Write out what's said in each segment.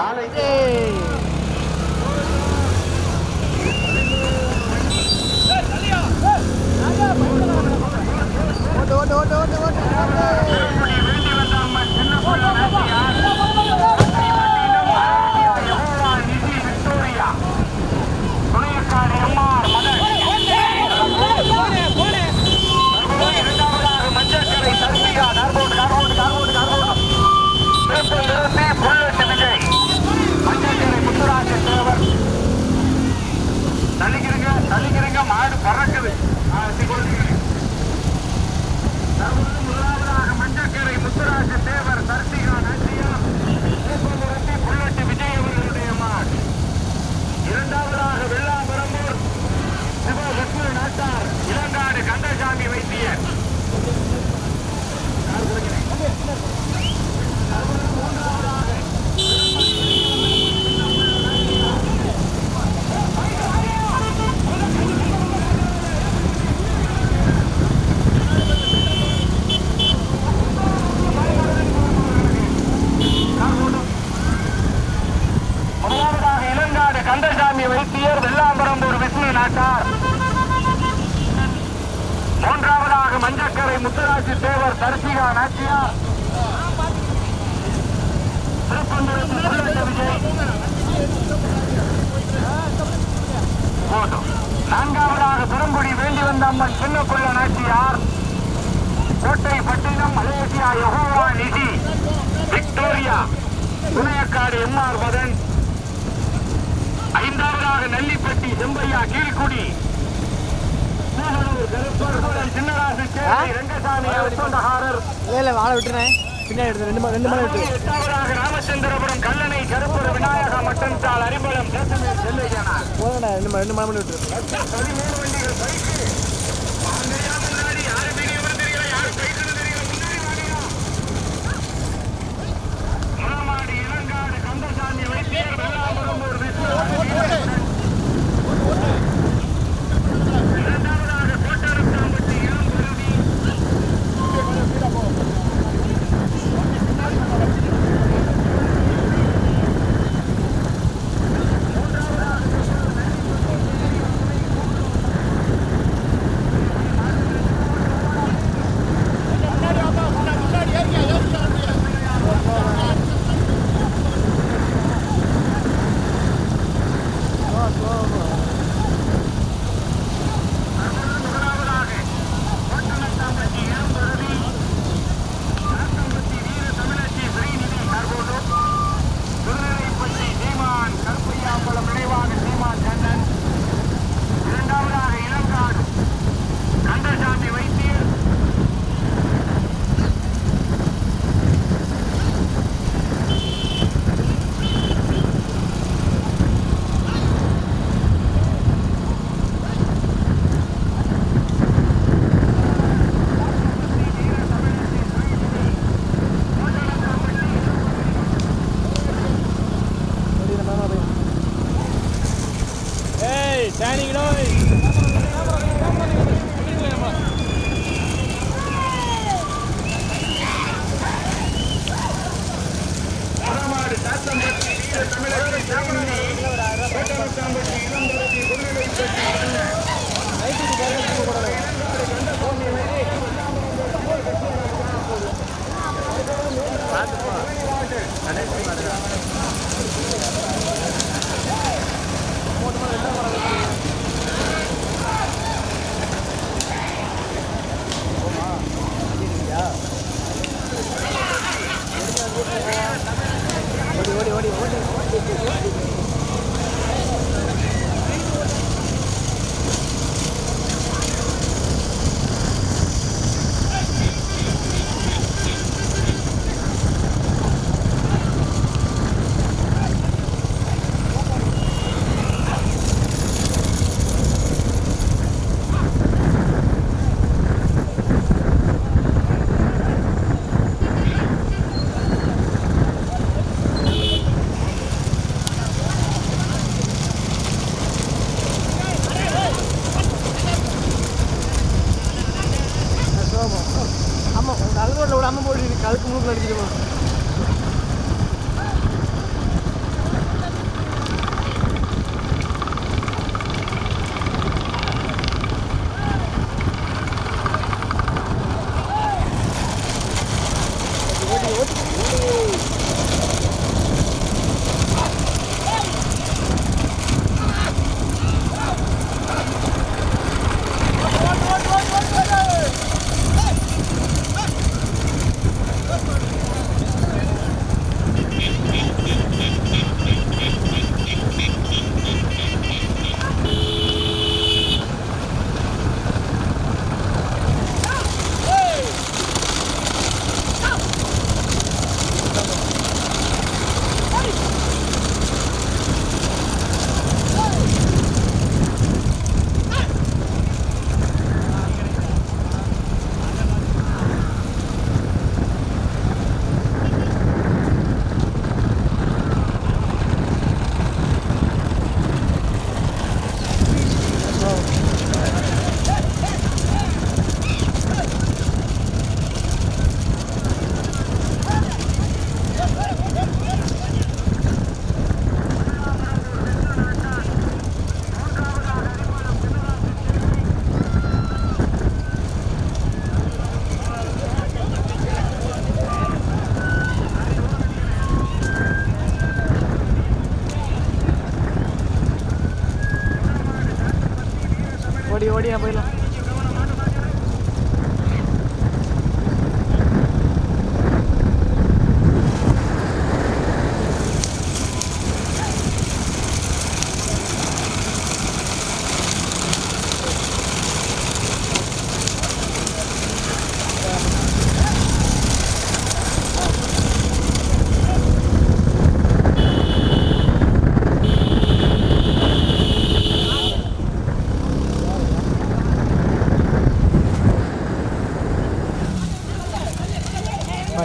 சாலை கந்தசாமி வைத்தியர் முதலாவதாக இளங்காடு கந்தசாமி வெள்ளாம்பரம்பூர் விஷ்ணு நாட்டார் மூன்றாம் மஞ்சக்கரை முத்துராஜி தேவர் தரிசிகா நாச்சியார் திருப்பந்தூரத்து விஜய். போதும் நான்காவதாக பெருங்குடி வேண்டி வந்த அம்மன் சின்னக்குள்ள நாச்சியார். கோட்டை பட்டினம் மலேசியா யகோவா நிதி. விக்டோரியா. துணையக்காடு எம்ஆர் மதன். ஐந்தாவதாக நெல்லிப்பட்டி செம்பையா கீழ்குடி பூகனூர் கருப்பர் சின்னராசு சேரி ரங்கசாமி சொந்தகாரர் இல்லை வாழை விட்டுறேன். பின்னாடி எடுத்து ரெண்டு ரெண்டு மணி விட்டு. எட்டாவதாக ராமச்சந்திரபுரம் கல்லணை கருப்பூர் விநாயக மட்டன்சால் அரிம்பலம் தேசமேல் ரெண்டு மணி மணி பதிமூணு வண்டிகள் பைக்கு ஏய் டேனிங்களோ வடமாடு சாத்தம்பட்டி நல்ல ரோட்டில் விட அம்மா போட்டு கழுக்கு முழுக்க அடிச்சிருமா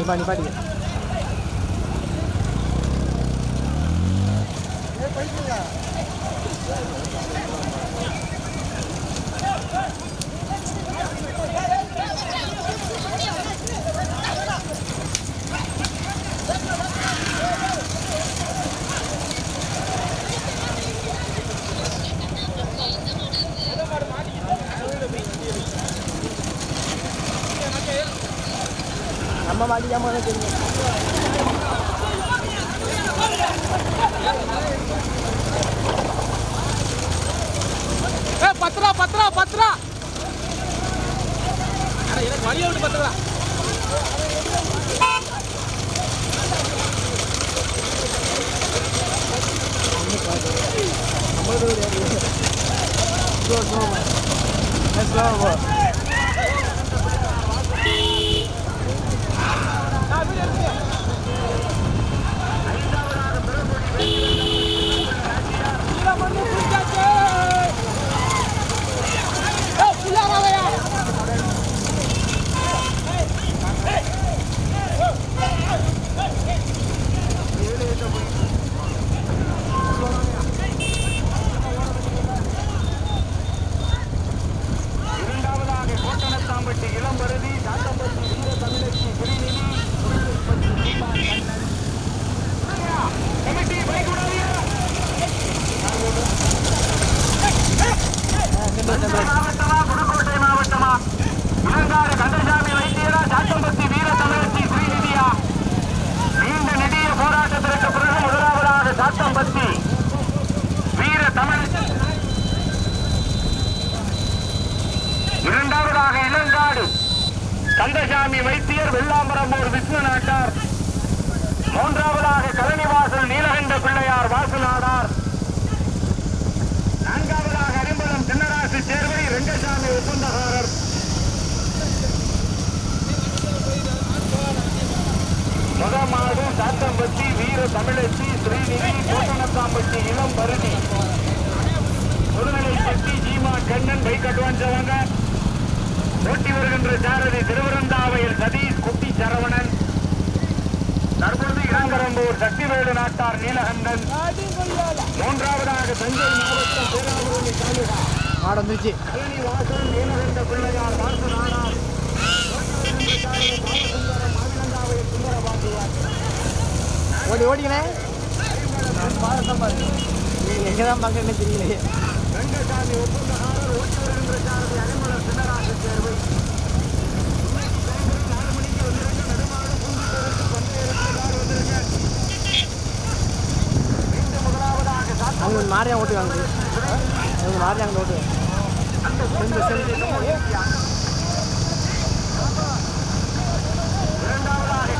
你把你把你 நம்ம மாட்டிக்காம தெரியும் ஏ பத்துரா பத்ரா. பத்துரா எனக்கு வழியை விட்டு பத்துரா Let's go. இரண்டாவதாக கோட்டனத்தாம்பட்டி இளம்பருதி தாத்தம்பட்டி வீர தமிழச்சி குடிநிதி முருகப்பட்டி தீபா கண்ணன் கமிட்டி பைக் விடாதீங்க மாவட்டமா புதுக்கோட்டை மாவட்டமா இளங்காடு கந்தசாமி வைத்தியரா சாத்தம்பட்டி வீர தமிழச்சி ஸ்ரீநிதியா நீண்ட நெடிய போராட்டத்திற்கு பிறகு முதலாவதாக சாத்தம்பட்டி வீர தமிழச்சி இரண்டாவதாக இளங்காடு கந்தசாமி வைத்தியர் வெள்ளாம்பரம்பூர் விஷ்ணு நாட்டார் மூன்றாவதாக கலனிவாசல் நீலகண்ட பிள்ளையார் வாசுநாடார் நான்காவதாக அரிம்பலம் சின்னராசு சேர்வை சாத்தம்பட்டி வீர தமிழச்சி Srinidhi Kottanathampatti Ilamparuthi Muthunilaipatti Jeema Kannan bike advance ஓட்டி வருகின்ற சாரதி திருவரந்தாவையில் சதீஷ் குட்டி சரவணன் தற்பொழுது இளங்கரம்பூர் சக்திவேலு நாட்டார் நீலகண்டன் மூன்றாவதாக தஞ்சை மாவட்டம் பேராவூரணி தாலுகா மாடு வந்துருச்சு பழனி வாசல் நீலகண்ட பிள்ளையார் வாசு நாடார் பாலசுந்தரம் மாடு வந்துருச்சு ஓடி ஓடிங்கண்ணே எங்கே தான் பார்க்கறேன்னு தெரியலையே ரங்கசாமி ஒப்பந்தகாரர் ஓட்டி வருகின்ற சாரதி அரிமளம் சின்னராசு தேர்வு மாறியா ஓட்டுவாங்க அவங்க மாறியா அங்கே ஓட்டுவாங்க செந்து இரண்டாவதாக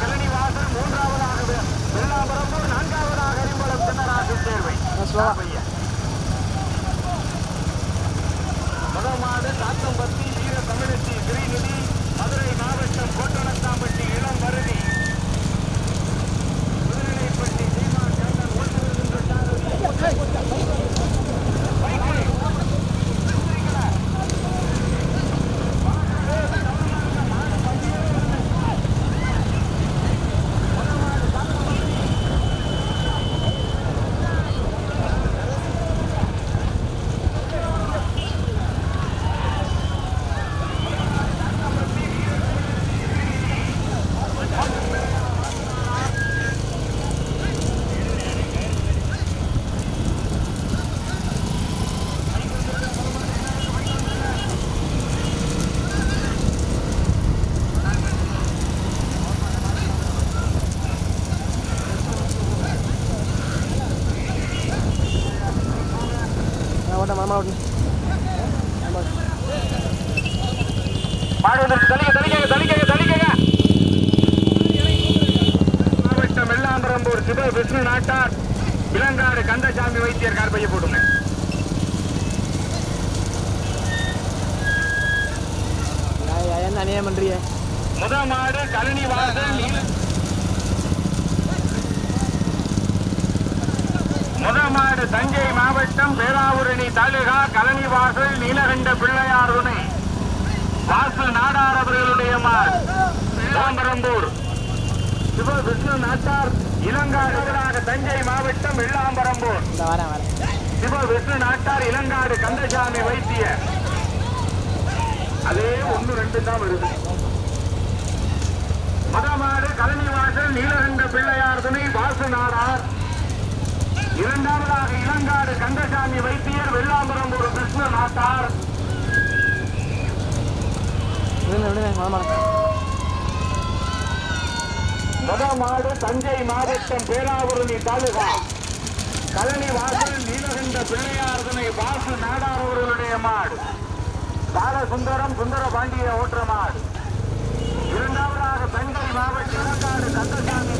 சாத்தம்பட்டி வீர தமிழச்சி ஸ்ரீநிதி மதுரை மாவட்டம் கோட்டணத்தாம்பட்டி இளம் வருதி மாடு வந்துருச்சு தலிக்க தலிக்க தலிக்க தலிக்க மாவட்டம் வெள்ளாம்பரம்பூர் சிவ விஷ்ணு நாட்டார். இளங்காடு கந்தசாமி வைத்தியர் கார்பைய போடுங்க என்ன அநியாயம் பண்ணுறீங்க முத மாடு கழனி வாசல் நீல முத மாடு தஞ்சை மாவட்டம் பேராவூரணி தாலுகா கழனி வாசல் நீலகண்ட பிள்ளையார் துணை வாசல் நாடார் அவர்களுடைய வெள்ளாம்பரம்பூர் சிவ விஷ்ணு நாட்டார். இளங்காடு தஞ்சை மாவட்டம் வரேன் சிவ விஷ்ணு நாட்டார் இளங்காடு கந்தசாமி வைத்தியர் அதே ஒண்ணு ரெண்டு தான் வருது. மதமாடு கழனி வாசல் நீலகண்ட பிள்ளையார் துணை வாசு நாடார். இரண்டாவதாக இளங்காடு கந்தசாமி வைத்தியர் வெள்ளாம்பரம்பூர் கிருஷ்ண நாட்டார். விடுங்க விடுங்க மாமா மதமாடு தஞ்சை மாவட்டம் பேராவூரணி தாலுகா. கழனி வாசல் நீலகண்ட பிள்ளையார் பாசு வாசு நாடார் அவர்களுடைய மாடு. பாலசுந்தரம் சுந்தர பாண்டிய ஓட்டுற மாடு. இரண்டாவதாக தஞ்சை மாவட்ட இளங்காடு கந்தசாமி